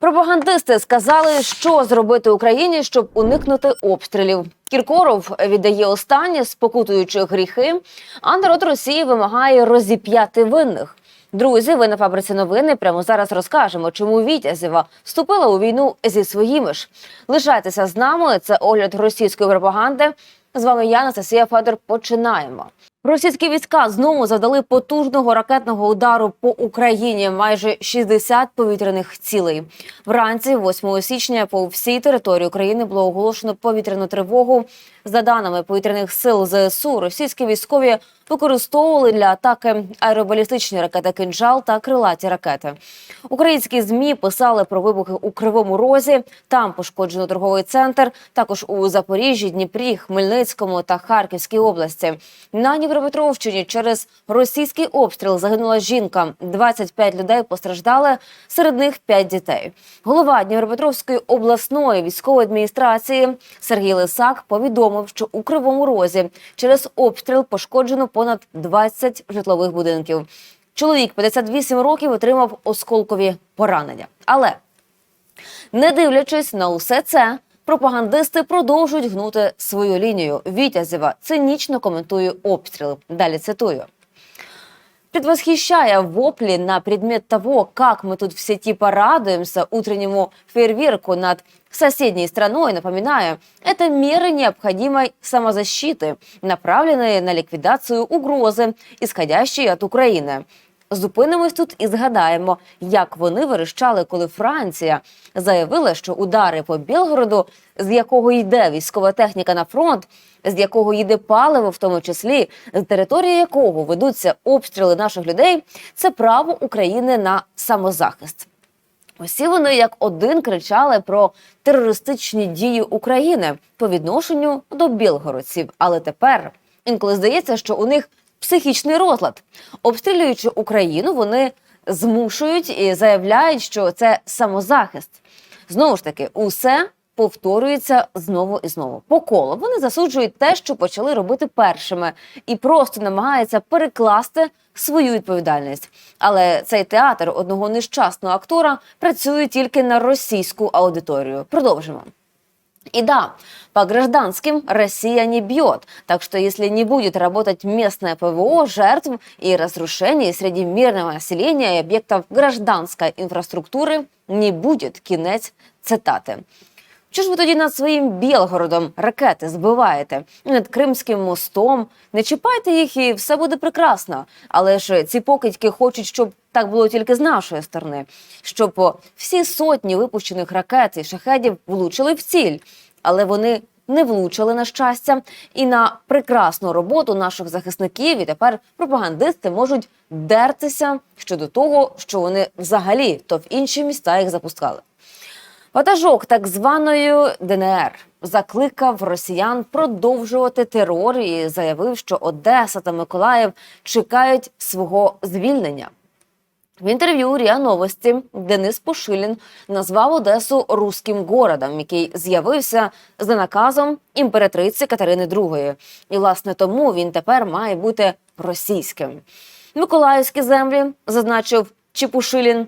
Пропагандисти сказали, що зробити Україні, щоб уникнути обстрілів. Кіркоров віддає останнє, спокутуючи гріхи, а народ Росії вимагає розіп'яти винних. Друзі, ви на фабриці новини. Прямо зараз розкажемо, чому Вітязєва вступила у війну зі своїми ж. Лишайтеся з нами. Це огляд російської пропаганди. З вами я, Анастасія Федор. Починаємо. Російські війська знову завдали потужного ракетного удару по Україні. Майже 60 повітряних цілей. Вранці, 8 січня, по всій території України було оголошено повітряну тривогу. За даними повітряних сил ЗСУ, російські військові використовували для атаки аеробалістичні ракети «Кинжал» та крилаті ракети. Українські змі писали про вибухи у Кривому Розі. Там пошкоджено торговий центр. Також у Запоріжжі, Дніпрі, Хмельницькому та Харківській області. На Дніпропетровщині через російський обстріл загинула жінка. 25 людей постраждали, серед них 5 дітей. Голова Дніпропетровської обласної військової адміністрації Сергій Лисак повідомив, що у Кривому Розі через обстріл пошкоджено понад 20 житлових будинків. Чоловік 58 років отримав осколкові поранення. Але не дивлячись на усе це, пропагандисти продовжують гнути свою лінію. Вітязєва цинічно коментує обстріли. Далі цитую. Предвосхищая вопли на предмет того, как мы тут все типа радуемся утреннему фейерверку над соседней страной, напоминаю, это меры необходимой самозащиты, направленные на ликвидацию угрози, исходящей от України. Зупинимось тут і згадаємо, як вони верещали, коли Франція заявила, що удари по Білгороду, з якого йде військова техніка на фронт, з якого йде паливо, в тому числі з території якого ведуться обстріли наших людей, це право України на самозахист. Усі вони як один кричали про терористичні дії України по відношенню до білгородців. Але тепер інколи здається, що у них психічний розлад. Обстрілюючи Україну, вони змушують і заявляють, що це самозахист. Знову ж таки, усе повторюється знову і знову. По колу вони засуджують те, що почали робити першими, і просто намагаються перекласти свою відповідальність. Але цей театр одного нещасного актора працює тільки на російську аудиторію. Продовжимо. И да, по гражданским Россия не бьет, так что если не будет работать местное ПВО, жертв и разрушений среди мирного населения и объектов гражданской инфраструктуры не будет. Кінець цитати. Що ж ви тоді над своїм Білгородом ракети збиваєте? Над Кримським мостом? Не чіпайте їх і все буде прекрасно. Але ж ці покидьки хочуть, щоб так було тільки з нашої сторони, щоб всі сотні випущених ракет і шахедів влучили в ціль, але вони не влучили на щастя, і на прекрасну роботу наших захисників. І тепер пропагандисти можуть дертися щодо того, що вони взагалі то в інші міста їх запускали. Ватажок так званої ДНР закликав росіян продовжувати терор і заявив, що Одеса та Миколаїв чекають свого звільнення. В інтерв'ю РІА Новості Денис Пошилін назвав Одесу руським городом, який з'явився за наказом імператриці Катерини II. І власне тому він тепер має бути російським. Миколаївські землі зазначив Чепушилін,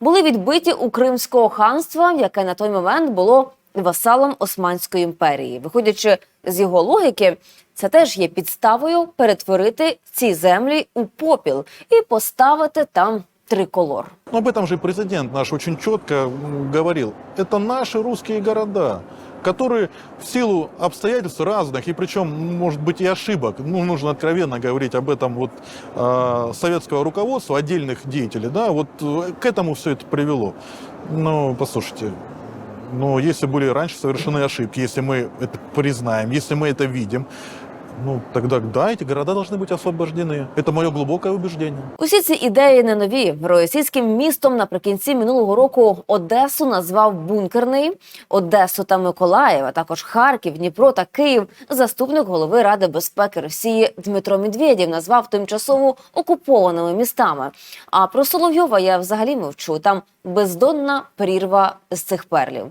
були відбиті у Кримського ханства, яке на той момент було васалом Османської імперії. Виходячи з його логіки, це теж є підставою перетворити ці землі у попіл і поставити там триколор. Об этом же президент наш очень четко говорил. Это наши русские города, которые в силу обстоятельств разных, и причем, может быть, и ошибок, ну, нужно откровенно говорить об этом вот э, советского руководства, отдельных деятелей, да, вот э, к этому все это привело. Ну, послушайте, но если были раньше совершены ошибки, если мы это признаем, если мы это видим, ну, тогда да, эти города должны быть освобождены. Это мое глубокое убеждение. Усі ці ідеї не нові. Російським містом наприкінці минулого року Одесу назвав бункерний. Одесу та Миколаїв, а також Харків, Дніпро та Київ. Заступник голови Ради безпеки Росії Дмитро Медведєв назвав тимчасово окупованими містами. А про Соловйова я взагалі мовчу. Там бездонна прірва з цих перлів.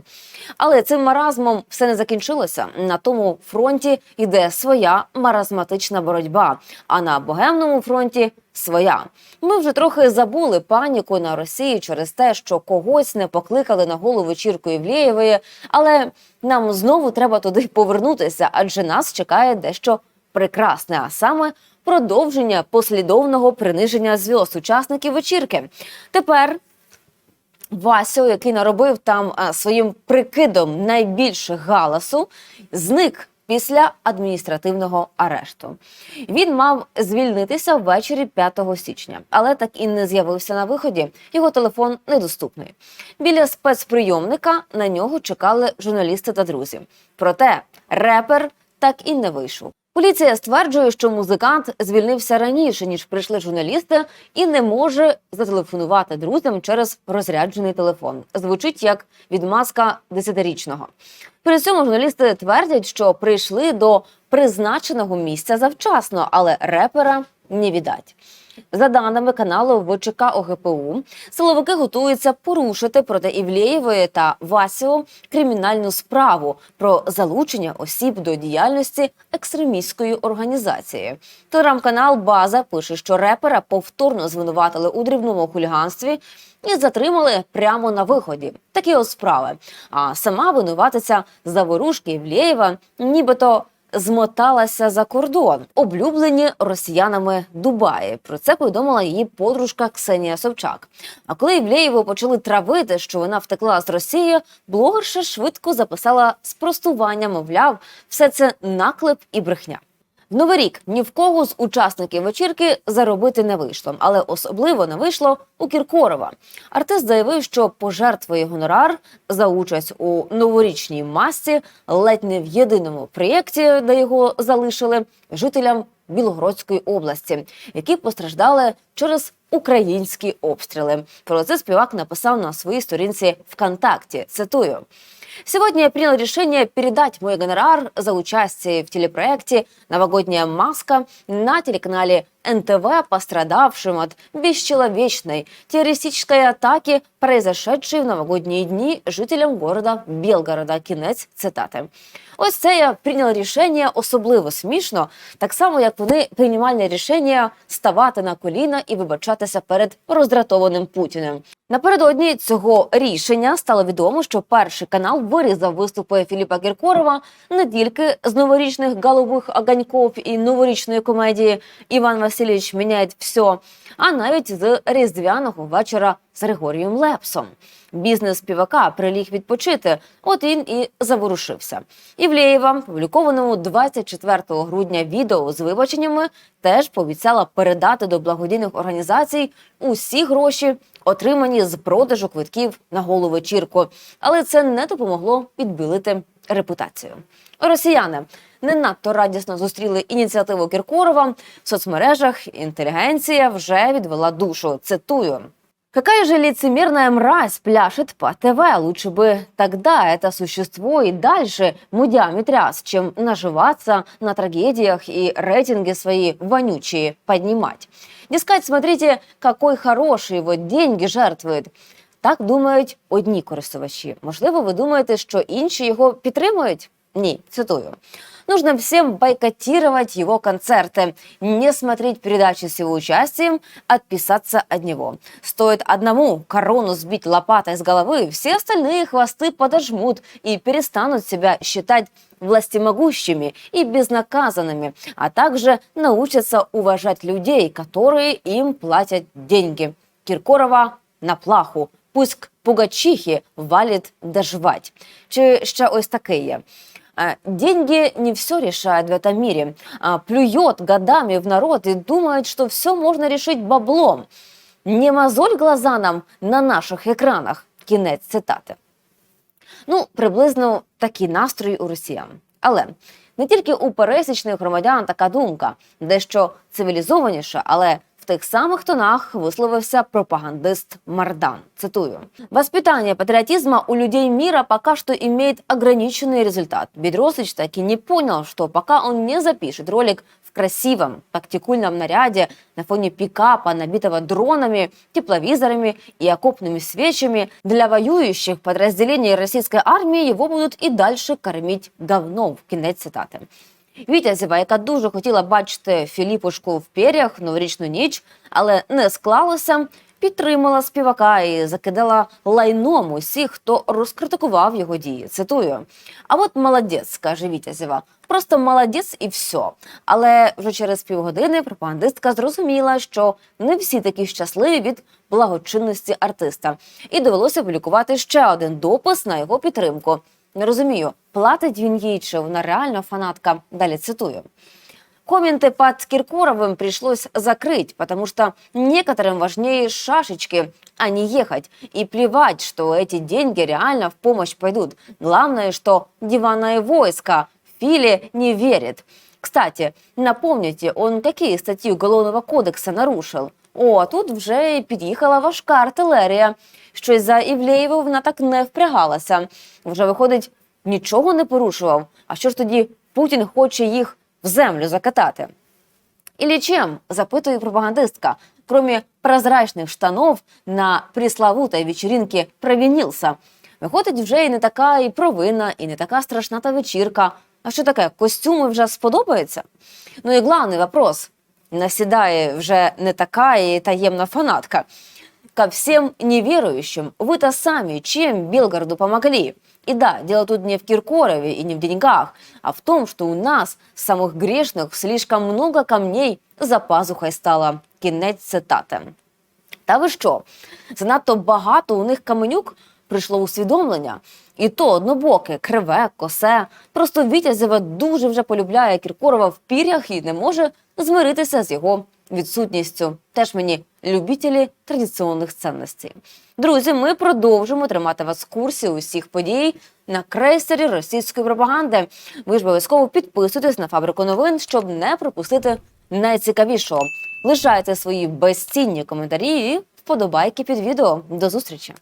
Але цим маразмом все не закінчилося. На тому фронті йде своя маразматична боротьба. А на богемному фронті своя. Ми вже трохи забули паніку на Росії через те, що когось не покликали на голову вечірку Євлєєвої, але нам знову треба туди повернутися, адже нас чекає дещо прекрасне, а саме продовження послідовного приниження зв'язку учасників вечірки. Тепер Васю, який наробив там а, своїм прикидом найбільше галасу, зник після адміністративного арешту. Він мав звільнитися ввечері 5 січня, але так і не з'явився на виході. Його телефон недоступний. Біля спецприйомника на нього чекали журналісти та друзі. Проте репер так і не вийшов. Поліція стверджує, що музикант звільнився раніше ніж прийшли журналісти, і не може зателефонувати друзям через розряджений телефон. Звучить як відмазка десятирічного. При цьому журналісти твердять, що прийшли до призначеного місця завчасно, але репера не віддать. За даними каналу ВЧК ОГПУ, силовики готуються порушити проти Івлєєвої та Васіо кримінальну справу про залучення осіб до діяльності екстремістської організації. Телеграм-канал База пише, що репера повторно звинуватили у дрібному хуліганстві і затримали прямо на виході. Такі от справи. А сама винуватиця заворушки Івлєєва, нібито змоталася за кордон, облюблені росіянами Дубаї. Про це повідомила її подружка Ксенія Собчак. А коли Івлеєву почали травити, що вона втекла з Росії, блогерша швидко записала спростування, мовляв, все це наклеп і брехня. В новий рік ні в кого з учасників вечірки заробити не вийшло, але особливо не вийшло у Кіркорова. Артист заявив, що пожертвує гонорар за участь у новорічній масці ледь не в єдиному проєкті, де його залишили жителям Білогородської області, які постраждали через українські обстріли. Про це співак написав на своїй сторінці ВКонтакте. Цитую. Сегодня я принял решение передать мой гонорар за участие в телепроекте «Новогодняя маска» на телеканале НТВ пострадавшим от бесчеловечной террористической атаки, произошедшей в новогодние дни жителям города Белгорода. Кінець цитати. Ось це я прийняла рішення особливо смішно, так само як вони приймали рішення ставати на коліна і вибачатися перед роздратованим Путіним. Напередодні цього рішення стало відомо, що перший канал вирізав виступи Філіпа Кіркорова не тільки з новорічних голубих огоньків і новорічної комедії Іван Васильович міняє все, а навіть з різдвяного вечора з Григорієм Лепсом. Бізнес співака приліг відпочити, от він і заворушився. Івлєєва, публікованому 24 грудня відео з вибаченнями, теж пообіцяла передати до благодійних організацій усі гроші, отримані з продажу квитків на голу вечірку. Але це не допомогло підбілити репутацію. Росіяни не надто радісно зустріли ініціативу Кіркорова в соцмережах. Інтелігенція вже відвела душу. Цитую. Какая же лицемерная мразь пляшет по ТВ? Лучше бы тогда это существо и дальше мудями тряс, чем наживаться на трагедиях и рейтинги свои вонючие поднимать. Дескать, смотрите, какой хороший вот деньги жертвует. Так думають одні користувачі. Можливо, ви думаєте, що інші його підтримують? Ні, цитую. Нужно всем бойкотировать его концерты, не смотреть передачи с его участием, отписаться от него. Стоит одному корону сбить лопатой с головы, все остальные хвосты подожмут и перестанут себя считать властимогущими и безнаказанными, а также научатся уважать людей, которые им платят деньги. Киркорова на плаху. Пусть пугачихи валит доживать. Чи ще ось таке. Деньги не все решают в этом мире. Плюет годами в народ и думает, что все можно решить баблом. Не мозоль глаза нам на наших екранах. Кінець цитати. Ну, приблизно такі настрої у росіян. Але не тільки у пересічних громадян така думка, дещо цивілізованіша, але в тих самих тонах висловився пропагандист Мардан. Цитую: «Воспитание патриотизма у людей мира пока что имеет ограниченный результат. Бедросович так и не понял, что пока он не запишет ролик в красивом тактикульном наряде на фоне пикапа, набитого дронами, тепловизорами и окопными свечами, для воюющих подразделений российской армии его будут и дальше кормить говном. Кінець цитати. Вітязєва, яка дуже хотіла бачити Філіпушку в пір'ях в новорічну ніч, але не склалося, підтримала співака і закидала лайном усіх, хто розкритикував його дії. Цитую: а от молодець, каже Вітязєва. Просто молодець і все. Але вже через півгодини пропагандистка зрозуміла, що не всі такі щасливі від благочинності артиста, і довелося публікувати ще один допис на його підтримку. Не розумію, платить він їй чи вона реально фанатка. Далі цитую. Комменты под Киркоровым пришлось закрыть, потому что некоторым важнее шашечки, а не ехать. И плевать, что эти деньги реально в помощь пойдут. Главное, что диванное войско Филе не верит. Кстати, напомните, он какие статьи Уголовного кодекса нарушил? О, а тут вже і під'їхала важка артилерія. Щось за Івлеєву вона так не впрягалася. Вже виходить, нічого не порушував. А що ж тоді Путін хоче їх в землю закатати? Или чем, запытывает пропагандистка, кроме прозрачных штанов на пресловутой вечеринке провинился. Виходить, вже і не така і провина, і не така страшна та вечірка. А що таке, костюми вже сподобаються? Ну і главний вопрос. Насідає вже не така і таємна фанатка. Ко всем неверующим, вы-то сами чем Белгороду помогли? И да, дело тут не в Киркорове и не в деньгах, а в том, что у нас, самых грешных, слишком много камней за пазухой стало. Кінець цитати. Та ви що? Занадто багато у них каменюк прийшло усвідомлення. І то однобоке, криве, косе. Просто Вітязєва дуже вже полюбляє Кіркорова в пір'ях і не може змиритися з його відсутністю. Теж мені любителі традиційних цінностей. Друзі, ми продовжимо тримати вас в курсі усіх подій на крейсері російської пропаганди. Ви ж обов'язково підписуйтесь на фабрику новин, щоб не пропустити найцікавішого. Лишайте свої безцінні коментарі і вподобайки під відео. До зустрічі!